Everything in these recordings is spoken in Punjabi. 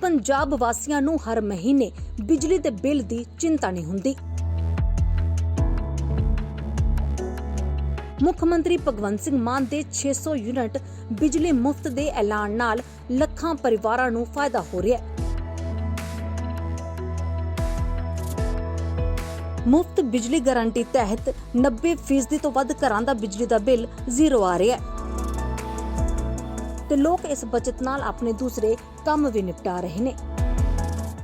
ਪੰਜਾਬ ਵਾਸੀਆਂ ਨੂੰ ਹਰ ਮਹੀਨੇ ਬਿਜਲੀ ਦੇ ਬਿੱਲ ਦੀ ਚਿੰਤਾ ਨਹੀਂ ਹੁੰਦੀ। ਮੁੱਖ ਮੰਤਰੀ ਭਗਵੰਤ ਸਿੰਘ ਮਾਨ ਦੇ 600 ਯੂਨਿਟ ਬਿਜਲੀ ਮੁਫਤ ਦੇ ਐਲਾਨ ਨਾਲ ਲੱਖਾਂ ਪਰਿਵਾਰਾਂ ਨੂੰ ਫਾਇਦਾ ਹੋ ਰਿਹਾ ਹੈ। ਮੁਫਤ ਬਿਜਲੀ ਗਾਰੰਟੀ ਤਹਿਤ 90% ਤੋਂ ਵੱਧ ਘਰਾਂ ਦਾ ਬਿਜਲੀ ਦਾ ਬਿੱਲ ਜ਼ੀਰੋ ਆ ਰਿਹਾ ਹੈ। ਤੇ ਲੋਕ ਇਸ ਬਚਤ ਨਾਲ ਆਪਣੇ ਦੂਸਰੇ ਕੰਮ ਵੀ ਨਿਪਟਾ ਰਹੇ ਨੇ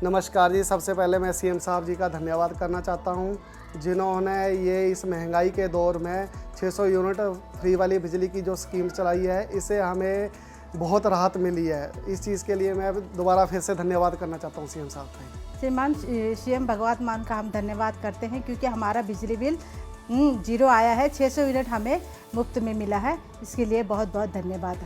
नमस्कार जी सबसे पहले मैं सीएम साहब जी का धन्यवाद करना चाहता हूँ जिन्होंने ये इस महंगाई के दौर में 600 यूनिट फ्री वाली बिजली की जो स्कीम चलाई है इससे हमें बहुत राहत मिली है इस चीज़ के लिए मैं दोबारा फिर से धन्यवाद करना चाहता हूँ सीएम साहब का श्रीमान सीएम भगवत मान का हम धन्यवाद करते हैं क्योंकि हमारा बिजली बिल हम्म, जीरो आया है 600 यूनिट हमें मुफ्त में मिला है इसके लिए बहुत बहुत धन्यवाद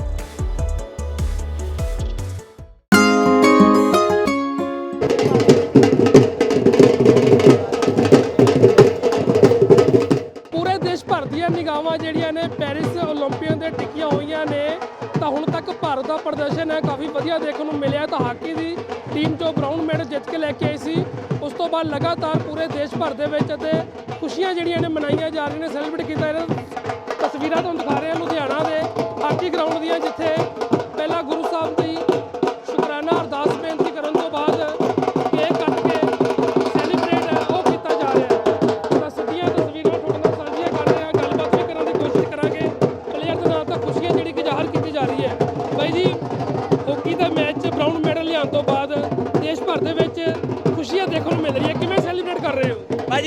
ਉਸ ਲਗਾਤਾਰ ਪੂਰੇ ਦੇਸ਼ ਭਰ ਦੇ ਵਿੱਚ ਅਤੇ ਖੁਸ਼ੀਆਂ ਜਿਹੜੀਆਂ ਨੇ ਮਨਾਈਆਂ ਜਾ ਰਹੀਆਂ ਨੇ ਸੈਲੀਬ੍ਰੇਟ ਕੀਤਾ ਜਾ ਰਿਹਾ। ਤਸਵੀਰਾਂ ਤੁਹਾਨੂੰ ਦਿਖਾ ਰਹੇ ਹਾਂ ਲੁਧਿਆਣਾ ਦੇ ਹਾਕੀ ਗਰਾਊਂਡ ਦੀਆਂ, ਜਿੱਥੇ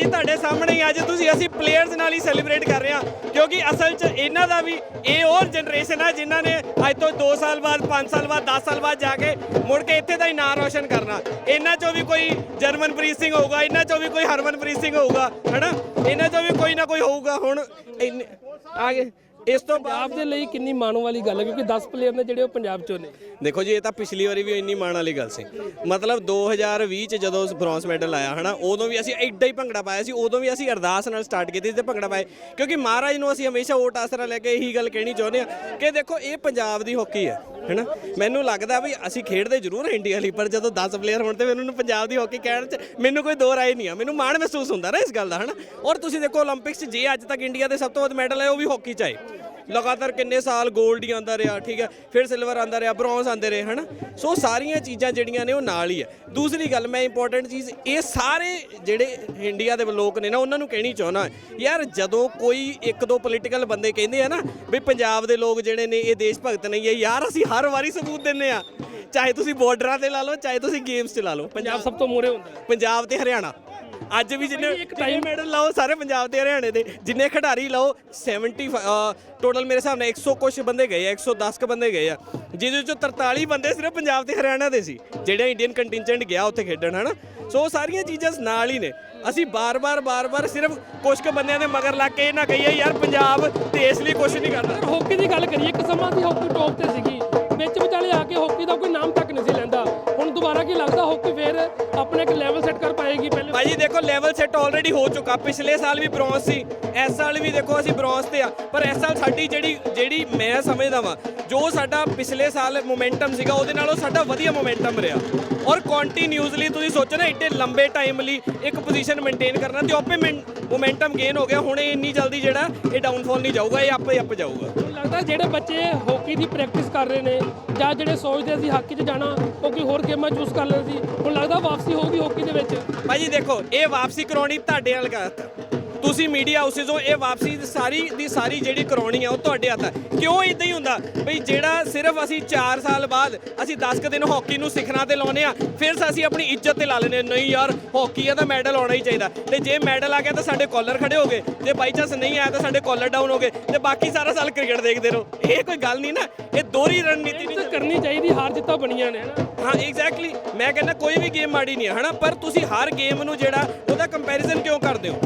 ਹੋ ਤੁਹਾਡੇ ਸਾਹਮਣੇ ਹੀ ਅੱਜ ਤੁਸੀਂ ਅਸੀਂ ਪਲੇਅਰਸ ਨਾਲ ਹੀ ਸੈਲੀਬ੍ਰੇਟ ਕਰ ਰਹੇ ਹਾਂ, ਕਿਉਂਕਿ ਅਸਲ 'ਚ ਇਹਨਾਂ ਦਾ ਵੀ ਇਹ ਹੋਰ ਜਨਰੇਸ਼ਨ ਹੈ ਜਿਨ੍ਹਾਂ ਨੇ ਅੱਜ ਤੋਂ 2 ਸਾਲ ਬਾਅਦ 5 ਸਾਲ ਬਾਅਦ 10 ਸਾਲ ਬਾਅਦ ਜਾ ਕੇ ਮੁੜ ਕੇ ਇੱਥੇ ਦਾ ਹੀ ਨਾਂ ਰੋਸ਼ਨ ਕਰਨਾ। ਇਹਨਾਂ 'ਚੋਂ ਵੀ ਕੋਈ ਜਰਮਨਪ੍ਰੀਤ ਸਿੰਘ ਹੋਊਗਾ, ਇਹਨਾਂ 'ਚੋਂ ਵੀ ਕੋਈ ਹਰਮਨਪ੍ਰੀਤ ਸਿੰਘ ਹੋਊਗਾ, ਹਨਾ? ਇਹਨਾਂ 'ਚੋਂ ਵੀ ਕੋਈ ਨਾ ਕੋਈ ਹੋਊਗਾ ਹੁਣ। ਆ ਗਏ। ਇਸ ਤੋਂ ਬਾਅਦ ਪੰਜਾਬ ਦੇ ਲਈ ਕਿੰਨੀ ਮਾਣ ਵਾਲੀ ਗੱਲ ਹੈ ਕਿਉਂਕਿ 10 ਪਲੇਅਰ ਨੇ ਜਿਹੜੇ ਉਹ ਪੰਜਾਬ ਚੋਂ ਨੇ। ਦੇਖੋ ਜੀ ਇਹ ਤਾਂ ਪਿਛਲੀ ਵਾਰੀ ਵੀ ਇੰਨੀ ਮਾਣ ਵਾਲੀ ਗੱਲ ਸੀ। ਮਤਲਬ 2020 ਚ ਜਦੋਂ ਬ੍ਰੌਂਜ਼ ਮੈਡਲ ਆਇਆ ਹਨਾ ਉਦੋਂ ਵੀ ਅਸੀਂ ਐਡਾ ਹੀ ਭੰਗੜਾ ਪਾਇਆ ਸੀ ਉਦੋਂ ਵੀ ਅਸੀਂ ਅਰਦਾਸ ਨਾਲ ਸਟਾਰਟ ਕੀਤੀ ਸੀ ਤੇ ਭੰਗੜਾ ਪਾਏ ਕਿਉਂਕਿ ਮਹਾਰਾਜ ਨੂੰ ਅਸੀਂ ਹਮੇਸ਼ਾ ਓਟ ਆਸਰਾ ਲੈ ਕੇ ਇਹੀ ਗੱਲ ਕਹਿਣੀ ਚਾਹੁੰਦੇ ਆ ਕਿ ਦੇਖੋ ਇਹ ਪੰਜਾਬ ਦੀ ਹਾਕੀ ਹੈ ਹੈਨਾ। ਮੈਨੂੰ ਲੱਗਦਾ ਵੀ ਅਸੀਂ ਖੇਡਦੇ ਜ਼ਰੂਰ ਇੰਡੀਆ ਲਈ ਪਰ ਜਦੋਂ 10 ਪਲੇਅਰ ਹੋਣ ਤੇ ਮੈਨੂੰ ਪੰਜਾਬ ਦੀ ਹਾਕੀ ਕਹਿਣ ਚ ਮੈਨੂੰ ਕੋਈ ਦੋ ਰਾਏ ਨਹੀਂ ਆ। ਮੈਨੂੰ ਮਾਣ ਮਹਿਸੂਸ ਹੁੰਦਾ ਨਾ ਇਸ ਗੱਲ ਦਾ ਹੈਨਾ। ਔਰ ਤੁਸੀਂ ਦੇਖੋ 올림픽ਸ 'ਚ ਜੇ ਅੱਜ ਤੱਕ ਇੰਡੀਆ ਦੇ ਸਭ ਤੋਂ ਵੱਧ ਮੈਡਲ ਹੈ ਉਹ ਵੀ ਹਾਕੀ 'ਚ ਆਏ। ਲਗਾਤਾਰ ਕਿੰਨੇ ਸਾਲ 골ਡ ਹੀ ਆਂਦਾ ਰਿਹਾ ਠੀਕ ਹੈ? ਫਿਰ ਸਿਲਵਰ ਆਂਦਾ ਰਿਹਾ ਬ੍ਰੌਂਜ਼ ਆਂਦੇ ਰਹੇ ਹਨਾ? ਸੋ ਸਾਰੀਆਂ ਚੀਜ਼ਾਂ ਜਿਹੜੀਆਂ ਨੇ ਉਹ ਨਾਲ ਹੀ ਹੈ। ਦੂਸਰੀ ਗੱਲ ਮੈਂ ਇੰਪੋਰਟੈਂਟ ਚੀਜ਼ ਇਹ ਸਾਰੇ ਜਿਹੜੇ ਇੰਡੀਆ ਦੇ ਲੋਕ ਨੇ ਨਾ ਉਹਨਾਂ ਨੂੰ ਕਹਿਣੀ ਚਾਹੁੰਦਾ ਯਾਰ ਜਦੋਂ ਕੋਈ ਇੱਕ ਦੋ ਪੋਲੀਟੀਕਲ ਬੰਦੇ ਕਹਿੰਦੇ ਆ ਨਾ ਵੀ ਪੰਜਾਬ ਦੇ ਲੋਕ ਜਿਹੜੇ ਨੇ ਇਹ ਦੇਸ਼ ਭਗਤ ਨਹੀਂ ਹੈ ਯਾਰ ਅਸੀਂ ਹਰ ਵਾਰੀ ਸਬੂਤ ਦਿੰਨੇ ਆ ਚਾਹੇ ਤੁਸੀਂ ਬਾਰਡਰਾਂ ਤੇ ਲਾ ਲਓ ਚਾਹੇ ਤੁਸੀਂ ਗੇਮਸ 'ਚ ਲਾ ਲਓ। ਪੰਜਾਬ ਸਭ ਤੋਂ ਮੂਹਰੇ ਹੁੰਦਾ ਪੰਜਾਬ ਤੇ ਹਰਿਆਣਾ। ਅੱਜ ਵੀ ਜਿੰਨੇ ਇੱਕ ਜਿੰਨੇ ਮੈਡਲ ਲਾਓ ਸਾਰੇ ਪੰਜਾਬ ਤੇ ਹਰਿਆਣੇ ਦੇ ਜਿੰਨੇ ਖਿਡਾਰੀ ਲਾਓ 70 ਟੋਟਲ ਮੇਰੇ ਹਿਸਾਬ ਨਾਲ 100 ਕੁਛ ਬੰਦੇ ਗਏ ਆ 110 ਕ ਬੰਦੇ ਗਏ ਆ ਜਿਹਦੇ ਵਿੱਚੋਂ 43 ਬੰਦੇ ਸਿਰਫ ਪੰਜਾਬ ਤੇ ਹਰਿਆਣਾ ਦੇ ਸੀ ਜਿਹੜੇ ਇੰਡੀਅਨ ਕੰਟਿੰਜੈਂਟ ਗਿਆ ਉੱਥੇ ਖੇਡਣ ਹਨਾ? ਸੋ ਸਾਰੀਆਂ ਚੀਜ਼ਾਂ ਨਾਲ ਹੀ ਨੇ। ਅਸੀਂ ਬਾਰ-ਬਾਰ ਬਾਰ-ਬਾਰ ਸਿਰਫ ਕੁਛ ਕ ਬੰਦਿਆਂ ਦੇ ਮਗਰ ਲੱਗ ਕੇ ਇਹ ਨਾ ਕਹੀਏ ਯਾਰ ਪੰਜਾਬ ਦੇਸ਼ ਲਈ ਕੁਛ ਨਹੀਂ ਕਰਦਾ ਹਾਕੀ ਦੀ ਗੱਲ ਕਰੀਏ ਇੱਕ ਸਮਾਂ ਦੀ ਹਾਕੀ ਟੌਪ ਤੇ ਸੀਗੀ ਵਿੱਚ ਵਿਚਾਲੇ ਆ ਕੇ ਹਾਕੀ ਦਾ ਕੋਈ ਨਾਮ ਤੱਕ ਦੁਬਾਰਾ ਕੀ ਲੱਗਦਾ ਹਾਕੀ ਫੇਰ ਆਪਣਾ ਇੱਕ ਲੈਵਲ ਸੈੱਟ ਕਰ ਪਾਏਗੀ ਪਹਿਲੇ? ਭਾਜੀ ਦੇਖੋ ਲੈਵਲ ਸੈੱਟ ਆਲਰੇਡੀ ਹੋ ਚੁੱਕਾ। ਪਿਛਲੇ ਸਾਲ ਵੀ ਬ੍ਰੌਂਜ਼ ਸੀ, ਇਸ ਸਾਲ ਵੀ ਦੇਖੋ ਅਸੀਂ ਬ੍ਰੌਂਜ਼ ਤੇ ਆ। ਪਰ ਇਸ ਸਾਲ ਸਾਡੀ ਜਿਹੜੀ ਜਿਹੜੀ ਮੈਂ ਸਮਝਦਾ ਵਾਂ, ਜੋ ਸਾਡਾ ਪਿਛਲੇ ਸਾਲ ਮੋਮੈਂਟਮ ਸੀਗਾ, ਉਹਦੇ ਨਾਲੋਂ ਸਾਡਾ ਵਧੀਆ ਮੋਮੈਂਟਮ ਰਿਹਾ। ਔਰ ਕੰਟੀਨਿਊਸਲੀ ਤੁਸੀਂ ਸੋਚੋ ਨਾ, ਇੱਡੇ ਲੰਬੇ ਟਾਈਮ ਲਈ ਇੱਕ ਪੋਜੀਸ਼ਨ ਮੇਨਟੇਨ ਕਰਨਾ ਤੇ ਆਪੇ ਮੋਮੈਂਟਮ ਗੇਨ ਹੋ ਗਿਆ ਹੁਣ ਇਹ ਇੰਨੀ ਜਲਦੀ ਜਿਹੜਾ ਇਹ ਡਾਊਨਫਾਲ ਨਹੀਂ ਜਾਊਗਾ ਇਹ ਆਪੇ ਅੱਪ ਜਾਊਗਾ। ਮੈਨੂੰ ਲੱਗਦਾ ਜਿਹੜੇ ਬੱਚੇ ਹਾਕੀ ਦੀ ਪ੍ਰੈਕਟਿਸ ਕਰ ਰਹੇ ਨੇ ਜਾਂ ਜਿਹੜੇ ਸੋਚਦੇ ਸੀ ਹਾਕੀ 'ਚ ਜਾਣਾ ਉਹ ਕੋਈ ਹੋਰ ਗੇਮਾਂ ਚੂਜ਼ ਕਰ ਲੈਂਦੇ ਸੀ ਹੁਣ ਲੱਗਦਾ ਵਾਪਸੀ ਹੋਊਗੀ ਹਾਕੀ ਦੇ ਵਿੱਚ। ਭਾਜੀ ਦੇਖੋ ਇਹ ਵਾਪਸੀ ਕਰਾਉਣੀ ਤੁਹਾਡੇ ਨਾਲ ਹੱਥ ਤੁਸੀਂ ਮੀਡੀਆ ਹਾਊਸਿਸ ਹੋ ਇਹ ਵਾਪਸੀ ਸਾਰੀ ਦੀ ਸਾਰੀ ਜਿਹੜੀ ਕਰਾਉਣੀ ਆ ਉਹ ਤੁਹਾਡੇ ਹੱਥ ਹੈ ਕਿਉਂ ਇਦਾਂ ਹੀ ਹੁੰਦਾ? ਬਈ ਜਿਹੜਾ ਸਿਰਫ ਅਸੀਂ 4 ਸਾਲ ਬਾਅਦ ਅਸੀਂ 10 ਕੁ ਦਿਨ ਹਾਕੀ ਨੂੰ ਸਿੱਖਣਾ ਤੇ ਲਾਉਨੇ ਆ ਫਿਰ ਅਸੀਂ ਆਪਣੀ ਇੱਜ਼ਤ ਤੇ ਲਾ ਲੈਨੇ ਨਹੀਂ ਯਾਰ ਹਾਕੀ ਆ ਤਾਂ ਮੈਡਲ ਆਉਣਾ ਹੀ ਚਾਹੀਦਾ। ਤੇ ਜੇ ਮੈਡਲ ਆ ਗਿਆ ਤਾਂ ਸਾਡੇ ਕਾਲਰ ਖੜੇ ਹੋ ਗਏ। ਜੇ ਬਾਈ ਚਾਂਸ ਨਹੀਂ ਆਇਆ ਤਾਂ ਸਾਡੇ ਕਾਲਰ ਡਾਊਨ ਹੋ ਗਏ। ਤੇ ਬਾਕੀ ਸਾਰਾ ਸਾਲ ਕ੍ਰਿਕਟ ਦੇਖਦੇ ਰਹੋ। ਇਹ ਕੋਈ ਗੱਲ ਨਹੀਂ ਨਾ। ਇਹ ਦੋਹਰੀ ਰਣਨੀਤੀ ਨਹੀਂ ਕਰਨੀ ਚਾਹੀਦੀ ਹਾਰ ਜਿੱਤਾਂ ਬਣੀਆਂ ਨੇ ਹਨਾ? ਹਾਂ ਐਗਜ਼ੈਕਟਲੀ ਮੈਂ ਕਹਿੰਦਾ ਕੋਈ ਵੀ ਗੇਮ ਮਾੜੀ ਨਹੀਂ ਹੈ ਹਨਾ? ਪਰ ਤੁਸੀਂ ਹਰ ਗੇਮ ਨੂੰ ਜਿਹੜਾ ਉਹਦਾ ਕੰਪੈਰੀਜ਼ਨ ਕਿਉਂ ਕਰਦੇ ਹੋ?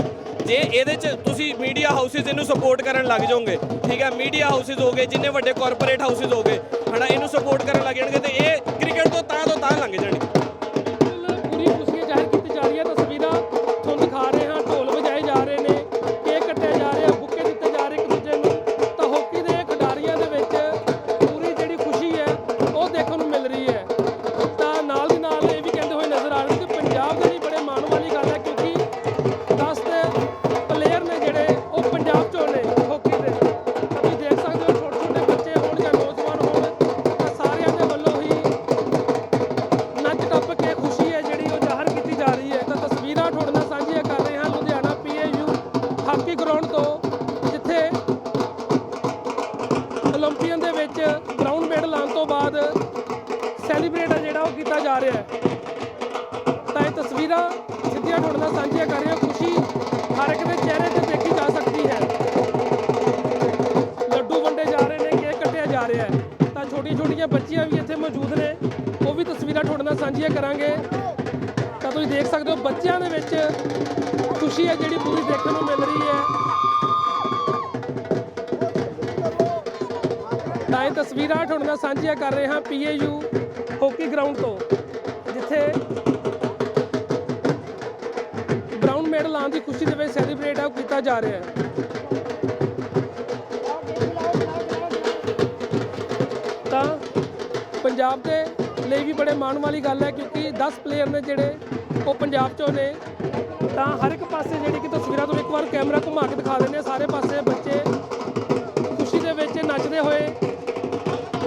ਜੇ ਇਹਦੇ ਚ ਤੁਸੀਂ ਮੀਡੀਆ ਹਾਊਸਿਸ ਇਹਨੂੰ ਸਪੋਰਟ ਕਰਨ ਲੱਗ ਜਾਓਗੇ, ਠੀਕ ਹੈ ਮੀਡੀਆ ਹਾਊਸਿਸ ਹੋ ਗਏ, ਜਿੰਨੇ ਵੱਡੇ ਕਾਰਪੋਰੇਟ ਹਾਊਸਿਸ ਹੋ ਗਏ, ਹਨਾ, ਇਹਨੂੰ ਸਪੋਰਟ ਕਰਨ ਲੱਗ ਜਾਣਗੇ ਤੇ ਇਹ ਕ੍ਰਿਕਟ ਤੋਂ ਤਾਂ ਤੋਂ ਤਾਂ ਲੰਘ ਜਾਣਗੇ। ਸੈਲੀਬ੍ਰੇਟ ਹੈ ਜਿਹੜਾ ਉਹ ਕੀਤਾ ਜਾ ਰਿਹਾ ਹੈ। ਤਾਂ ਇਹ ਤਸਵੀਰਾਂ ਸਿੱਧੀਆਂ ਤੁਹਾਡੇ ਨਾਲ ਸਾਂਝੀਆਂ ਕਰ ਰਿਹਾ ਖੁਸ਼ੀ ਹਰ ਇੱਕ ਦੇ ਚਿਹਰੇ ਤੇ ਦੇਖੀ ਜਾ ਸਕਦੀ ਹੈ। ਲੱਡੂ ਵੰਡੇ ਜਾ ਰਹੇ ਨੇ, ਕੇਕ ਕੱਟਿਆ ਜਾ ਰਿਹਾ ਹੈ। ਤਾਂ ਛੋਟੀਆਂ ਛੋਟੀਆਂ ਬੱਚੀਆਂ ਵੀ ਇੱਥੇ ਮੌਜੂਦ ਨੇ। ਉਹ ਵੀ ਤਸਵੀਰਾਂ ਤੁਹਾਡੇ ਨਾਲ ਸਾਂਝੀਆਂ ਕਰਾਂਗੇ। ਤਾਂ ਤੁਸੀਂ ਦੇਖ ਸਕਦੇ ਹੋ ਬੱਚਿਆਂ ਦੇ ਵਿੱਚ ਖੁਸ਼ੀ ਹੈ ਜਿਹੜੀ ਪੂਰੀ ਦੇਖਣ ਨੂੰ ਮਿਲ ਰਹੀ ਹੈ। ਤਾਂ ਇਹ ਤਸਵੀਰਾਂ ਤੁਹਾਡੇ ਨਾਲ ਸਾਂਝੀਆਂ ਕਰ ਰਹੇ ਹਾਂ। ਪੀਏਯੂ ਹਾਕੀ ਗਰਾਊਂਡ ਤੋਂ, ਜਿੱਥੇ ਬ੍ਰਾਊਨ ਮੈਡਲ ਆਉਣ ਦੀ ਖੁਸ਼ੀ ਦੇ ਵਿੱਚ ਸੈਲੀਬ੍ਰੇਟ ਆ, ਉਹ ਕੀਤਾ ਜਾ ਰਿਹਾ ਹੈ। ਤਾਂ ਪੰਜਾਬ ਦੇ ਲਈ ਵੀ ਬੜੇ ਮਾਣ ਵਾਲੀ ਗੱਲ ਹੈ, ਕਿਉਂਕਿ 10 ਪਲੇਅਰ ਨੇ ਜਿਹੜੇ ਉਹ ਪੰਜਾਬ ਚੋਂ ਨੇ। ਤਾਂ ਹਰ ਇੱਕ ਪਾਸੇ ਜਿਹੜੀ ਕਿ ਤਸਵੀਰਾਂ ਤੋਂ ਇੱਕ ਵਾਰ ਕੈਮਰਾ ਘੁਮਾ ਕੇ ਦਿਖਾ ਦਿੰਦੇ ਆ ਸਾਰੇ ਪਾਸੇ ਬੱਚੇ ਖੁਸ਼ੀ ਦੇ ਵਿੱਚ ਨੱਚਦੇ ਹੋਏ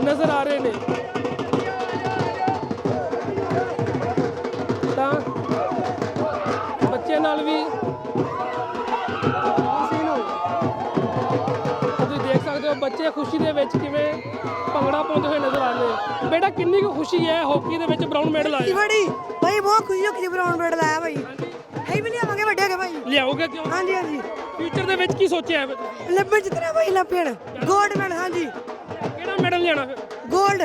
ਨਜ਼ਰ ਆ ਰਹੇ ਨੇ। ਦੇ ਵਿੱਚ ਕਿਵੇਂ ਭੰਗੜਾ ਪਾਉਂਦੇ ਹੋਏ ਨਜ਼ਰ ਆ ਰਹੇ ਬੇਟਾ ਕਿੰਨੀ ਕੁ ਖੁਸ਼ੀ ਹੈ ਹਾਕੀ ਦੇ ਵਿੱਚ ਬ੍ਰਾਊਨ ਮੈਡਲ ਆਇਆ ਬੜੀ ਭਾਈ ਬਹੁਤ ਖੁਸ਼ੀ ਹੋ ਕਿ ਬਰਾਉਨ ਬੈਡ ਲਾਇਆ ਭਾਈ ਹੈ ਵੀ ਨਹੀਂ ਆਵਾਂਗੇ ਵੱਡੇ ਹੋ ਗਏ ਭਾਈ ਲਿਆਓਗੇ ਕਿਉਂ? ਹਾਂਜੀ ਹਾਂਜੀ। ਫਿਊਚਰ ਦੇ ਵਿੱਚ ਕੀ ਸੋਚਿਆ ਹੈ ਤੁਸੀਂ? ਲੱਭਣ ਜਿਤਨਾ ਭਾਈ ਲੱਭਣ। 골ਡ ਮੈਡਲ ਹਾਂਜੀ। ਕਿਹੜਾ ਮੈਡਲ ਲੈਣਾ ਫਿਰ? ਗੋਲਡ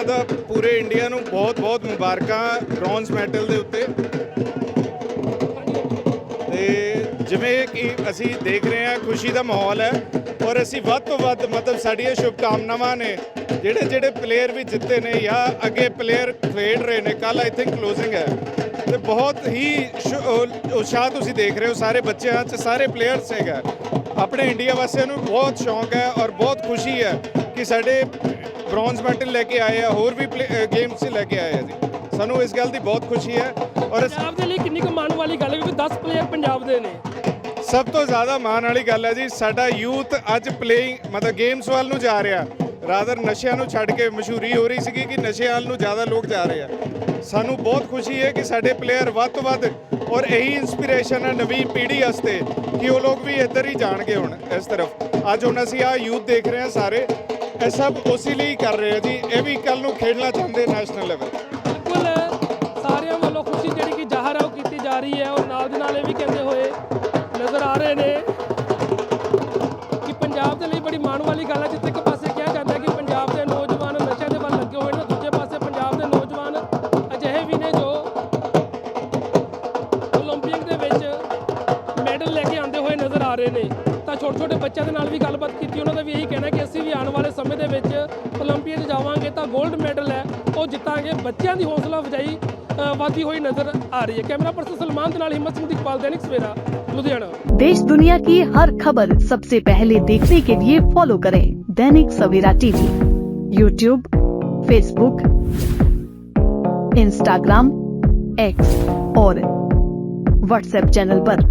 ਵਿੱਚ ਪਹਿਲਾਂ ਪੂਰੇ ਇੰਡੀਆ ਨੂੰ ਬਹੁਤ-ਬਹੁਤ ਮੁਬਾਰਕਾਂ ਬ੍ਰੌਂਜ਼ ਮੈਡਲ ਦੇ ਉੱਤੇ। ਤੇ ਜਿਵੇਂ ਕਿ ਅਸੀਂ ਦੇਖ ਰਹੇ ਹਾਂ, ਖੁਸ਼ੀ ਦਾ ਮਾਹੌਲ ਹੈ ਔਰ ਅਸੀਂ ਵੱਧ ਤੋਂ ਵੱਧ ਮਤਲਬ ਸਾਡੀਆਂ ਸ਼ੁਭਕਾਮਨਾਵਾਂ ਨੇ, ਜਿਹੜੇ ਜਿਹੜੇ ਪਲੇਅਰ ਵੀ ਜਿੱਤੇ ਨੇ ਜਾਂ ਅੱਗੇ ਪਲੇਅਰ ਖੇਡ ਰਹੇ ਨੇ ਕੱਲ ਆਈ ਥਿੰਕ ਕਲੋਜ਼ਿੰਗ ਹੈ। ਤੇ ਬਹੁਤ ਹੀ ਸ਼ੁ- ਉਤਸ਼ਾਹ ਤੁਸੀਂ ਦੇਖ ਰਹੇ ਹੋ, ਸਾਰੇ ਬੱਚਿਆਂ 'ਚ, ਸਾਰੇ ਪਲੇਅਰਸ ਹੈਗਾ ਆਪਣੇ ਇੰਡੀਆ ਵਾਸੀਆਂ ਨੂੰ ਬਹੁਤ ਸ਼ੌਂਕ ਹੈ ਔਰ ਬਹੁਤ ਖੁਸ਼ੀ ਹੈ ਕਿ ਸਾਡੇ ਬ੍ਰੌਂਜ਼ ਮੈਡਲ ਲੈ ਕੇ ਆਏ ਆ ਹੋਰ ਵੀ ਗੇਮਸ 'ਚ ਲੈ ਕੇ ਆਏ ਆ ਜੀ। ਸਾਨੂੰ ਇਸ ਗੱਲ ਦੀ ਬਹੁਤ ਖੁਸ਼ੀ ਹੈ ਔਰ ਪੰਜਾਬ ਦੇ ਲਈ ਕਿੰਨੀ ਕੁ ਮਾਣ ਵਾਲੀ ਗੱਲ ਹੈ ਕਿਉਂਕਿ 10 ਪਲੇਅਰ ਪੰਜਾਬ ਦੇ ਨੇ। ਸਭ ਤੋਂ ਜ਼ਿਆਦਾ ਮਾਣ ਵਾਲੀ ਗੱਲ ਹੈ ਜੀ ਸਾਡਾ ਯੂਥ ਅੱਜ ਪਲੇਇੰਗ ਮਤਲਬ ਗੇਮਸ ਵੱਲ ਨੂੰ ਜਾ ਰਿਹਾ। ਰਾਦਰ ਨਸ਼ਿਆਂ ਨੂੰ ਛੱਡ ਕੇ ਮਸ਼ਹੂਰੀ ਹੋ ਰਹੀ ਸੀਗੀ ਕਿ ਨਸ਼ਿਆਂ ਵੱਲ ਨੂੰ ਜ਼ਿਆਦਾ ਲੋਕ ਜਾ ਰਹੇ ਆ। ਸਾਨੂੰ ਬਹੁਤ ਖੁਸ਼ੀ ਹੈ ਕਿ ਸਾਡੇ ਪਲੇਅਰ ਵੱਧ ਤੋਂ ਵੱਧ ਔਰ ਇਹੀ ਇਨਸਪੀਰੇਸ਼ਨ ਹੈ ਨਵੀਂ ਪੀੜ੍ਹੀ ਵਾਸਤੇ ਕਿ ਉਹ ਲੋਕ ਵੀ ਇੱਧਰ ਹੀ ਜਾਣਗੇ ਹੁਣ ਇਸ ਤਰਫ। ਅੱਜ ਹੁਣ ਅਸੀਂ ਆ ਯੂਥ ਦੇਖ ਰਹੇ ਹਾਂ ਸਾਰੇ ਇਹ ਸਭ ਉਸੇ ਲਈ ਕਰ ਰਹੇ ਆ ਜੀ ਇਹ ਵੀ ਕੱਲ ਨੂੰ ਖੇਡਣਾ ਚਾਹੁੰਦੇ ਨੈਸ਼ਨਲ ਲੈਵਲ ਬਿਲਕੁਲ ਸਾਰਿਆਂ ਵੱਲੋਂ ਖੁਸ਼ੀ ਜਿਹੜੀ ਕਿ ਜ਼ਾਹਰ ਹੈ ਉਹ ਕੀਤੀ ਜਾ ਰਹੀ ਹੈ ਔਰ ਨਾਲ ਦੇ ਨਾਲ ਇਹ ਵੀ ਕਹਿੰਦੇ ਹੋਏ ਨਜ਼ਰ ਆ ਰਹੇ ਨੇ ਕਿ ਪੰਜਾਬ ਦੇ ਲਈ ਬੜੀ ਮਾਣ ਵਾਲੀ ਗੱਲ ਹੈ ਜਿੱਥੇ ਇੱਕ ਪਾਸੇ ਕਿਹਾ ਜਾਂਦਾ ਹੈ ਕਿ ਪੰਜਾਬ ਦੇ ਨੌਜਵਾਨ ਨਸ਼ਿਆਂ ਦੇ ਵੱਲ ਲੱਗੇ ਹੋਏ ਨੇ ਦੂਜੇ ਪਾਸੇ ਪੰਜਾਬ ਦੇ ਨੌਜਵਾਨ ਅਜਿਹੇ ਵੀ ਨੇ ਜੋ 올림픽 ਦੇ ਵਿੱਚ ਮੈਡਲ ਲੈ ਕੇ ਆਉਂਦੇ ਹੋਏ ਨਜ਼ਰ ਆ ਰਹੇ ਨੇ ਤਾਂ ਛੋਟੇ ਛੋਟੇ ਬੱਚਿਆਂ ਦੇ ਨਾਲ ਵੀ ਗੱਲਬਾਤ ਕੀਤੀ ਉਹਨਾਂ ਦਾ ਵੀ ਇਹੀ ਕਹਿਣਾ ਕਿ ਅਸੀਂ ਵੀ ਆਉਣ ਵਾਲੇ गोल्ड मेडल है ਹੈ जिता के बच्चों की हौसला अफजाई वादी हुई नज़र आ रही है। कैमरा परसन सलमान दलाल हिम्मत सिंह इकबाल दैनिक सवेरा, लुधियाना। देश दुनिया की हर खबर सबसे पहले देखने के लिए फॉलो करें Dainik Savera TV. YouTube Facebook Instagram X और व्हाट्सएप चैनल पर।